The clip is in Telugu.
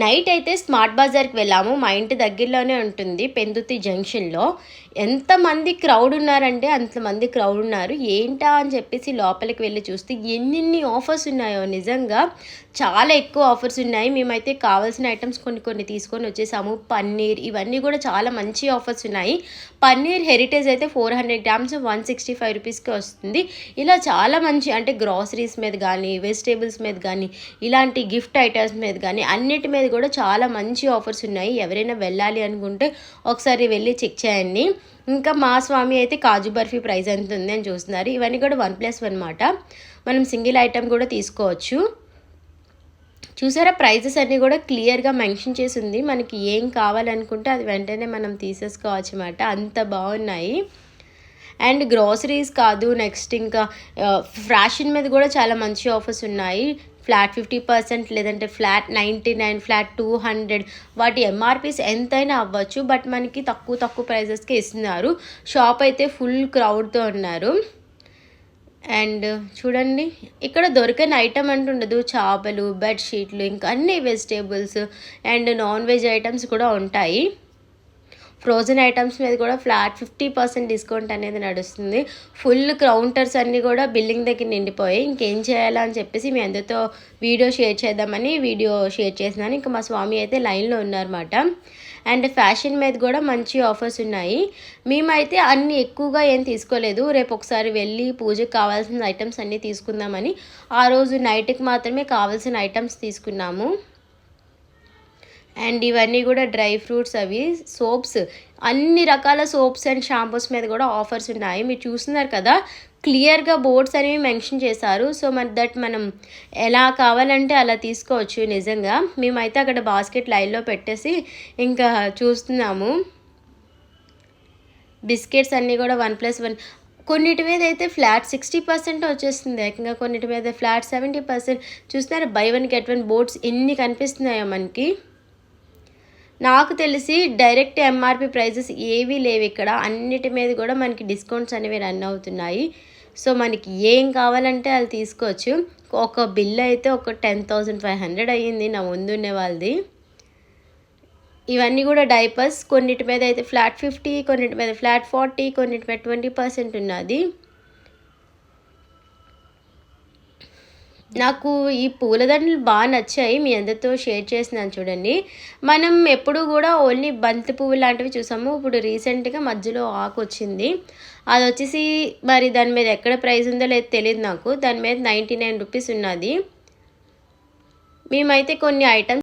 నైట్ అయితే స్మార్ట్ బజార్కి వెళ్ళాము. మా ఇంటి దగ్గరలోనే ఉంటుంది పెందుతి జంక్షన్లో. ఎంతమంది క్రౌడ్ ఉన్నారంటే అంతమంది క్రౌడ్ ఉన్నారు. ఏంటా అని చెప్పేసి లోపలికి వెళ్ళి చూస్తే ఎన్నెన్ని ఆఫర్స్ ఉన్నాయో నిజంగా. చాలా ఎక్కువ ఆఫర్స్ ఉన్నాయి. మేమైతే కావాల్సిన ఐటమ్స్ కొన్ని కొన్ని తీసుకొని వచ్చేసాము. పన్నీర్ ఇవన్నీ కూడా చాలా మంచి ఆఫర్స్ ఉన్నాయి. పన్నీర్ హెరిటేజ్ అయితే four hundred grams one sixty five రూపీస్కి వస్తుంది. ఇలా చాలా మంచి అంటే గ్రాసరీస్ మీద కానీ వెజిటేబుల్స్ మీద కానీ ఇలాంటి గిఫ్ట్ ఐటమ్స్ మీద కానీ అన్నిటి మీద కూడా చాలా మంచి ఆఫర్స్ ఉన్నాయి. ఎవరైనా వెళ్ళాలి అనుకుంటే ఒకసారి వెళ్ళి చెక్ చేయండి. ఇంకా మా స్వామి అయితే కాజు బర్ఫీ ప్రైస్ ఎంత ఉంది అని చూస్తున్నారు. ఇవన్నీ కూడా వన్ ప్లస్ వన్ మాట మనం సింగిల్ ఐటెం కూడా తీసుకోవచ్చు. చూసారా ప్రైజెస్ అన్నీ కూడా క్లియర్గా మెన్షన్ చేసి ఉంది. మనకి ఏం కావాలనుకుంటే అది వెంటనే మనం తీసేసుకోవచ్చు అన్నమాట. అంత బాగున్నాయి. అండ్ గ్రోసరీస్ కాదు నెక్స్ట్ ఇంకా uh, ఫ్యాషన్ మీద కూడా చాలా మంచి ఆఫర్స్ ఉన్నాయి. ఫ్లాట్ ఫిఫ్టీ పర్సెంట్ లేదంటే flat ninety nine flat two hundred. వాటి ఎంఆర్పీస్ ఎంతైనా అవ్వచ్చు బట్ మనకి తక్కువ తక్కువ ప్రైజెస్కి ఇస్తున్నారు. షాప్ అయితే ఫుల్ క్రౌడ్తో ఉన్నారు. అండ్ చూడండి ఇక్కడ దొరికని ఐటమ్ అంటుండదు చేపలు బెడ్షీట్లు ఇంకా అన్ని vegetables and non veg items కూడా ఉంటాయి. ఫ్రోజన్ ఐటమ్స్ మీద కూడా ఫ్లాట్ ఫిఫ్టీ పర్సెంట్ డిస్కౌంట్ అనేది నడుస్తుంది. ఫుల్ కౌంటర్స్ అన్నీ కూడా బిల్డింగ్ దగ్గర నిండిపోయాయి. ఇంకేం చేయాలా అని చెప్పేసి మీ అందరితో వీడియో షేర్ చేద్దామని వీడియో షేర్ చేసినాను ఇంకా మా స్వామి అయితే లైన్లో ఉన్నారన్నమాట. అండ్ ఫ్యాషన్ మీద కూడా మంచి ఆఫర్స్ ఉన్నాయి. మేమైతే అన్నీ ఎక్కువగా ఏం తీసుకోలేదు. రేపు ఒకసారి వెళ్ళి పూజకు కావాల్సిన ఐటమ్స్ అన్నీ తీసుకుందామని ఆ రోజు నైట్కి మాత్రమే కావాల్సిన ఐటమ్స్ తీసుకున్నాము. అండ్ ఇవన్నీ కూడా డ్రై ఫ్రూట్స్ అవి సోప్స్. అన్ని రకాల సోప్స్ అండ్ షాంపూస్ మీద కూడా ఆఫర్స్ ఉన్నాయి. మీరు చూస్తున్నారు కదా క్లియర్గా బోర్డ్స్ అనేవి మెన్షన్ చేశారు. సో మరి దట్ మనం ఎలా కావాలంటే అలా తీసుకోవచ్చు నిజంగా. మేమైతే అక్కడ బాస్కెట్ లైన్లో పెట్టేసి ఇంకా చూస్తున్నాము. బిస్కెట్స్ అన్నీ కూడా వన్ ప్లస్ వన్. కొన్నిటి మీద అయితే ఫ్లాట్ సిక్స్టీ పర్సెంట్ వచ్చేస్తుంది. ఏకంగా కొన్నిటి మీద ఫ్లాట్ సెవెంటీ పర్సెంట్. చూస్తున్నారు? Buy one get one boards ఎన్ని కనిపిస్తున్నాయో మనకి. నాకు తెలిసి డైరెక్ట్ ఎంఆర్పి ప్రైజెస్ ఏవీ లేవు ఇక్కడ. అన్నిటి మీద కూడా మనకి డిస్కౌంట్స్ అనేవి రన్ అవుతున్నాయి. సో మనకి ఏం కావాలంటే అది తీసుకోవచ్చు. ఒక బిల్ అయితే ఒక టెన్ థౌజండ్ ఫైవ్ హండ్రెడ్ అయ్యింది నా ముందుండే వాళ్ళది. ఇవన్నీ కూడా డైపర్స్. కొన్నిటి మీద అయితే ఫ్లాట్ ఫిఫ్టీ కొన్నిటి మీద ఫ్లాట్ ఫార్టీ కొన్నిటి మీద ట్వంటీ పర్సెంట్ ఉన్నది. నాకు ఈ పూలదండలు బాగా నచ్చాయి మీ అందరితో షేర్ చేసినాను చూడండి. మనం ఎప్పుడు కూడా ఓన్లీ బంతి పువ్వు లాంటివి చూసాము. ఇప్పుడు రీసెంట్గా మధ్యలో ఆకు వచ్చింది. అది వచ్చేసి మరి దాని మీద ఎక్కడ ప్రైస్ ఉందో లేదో తెలియదు నాకు. దాని మీద నైంటీ నైన్ రూపీస్ ఉన్నది. మేమైతే కొన్ని ఐటమ్స్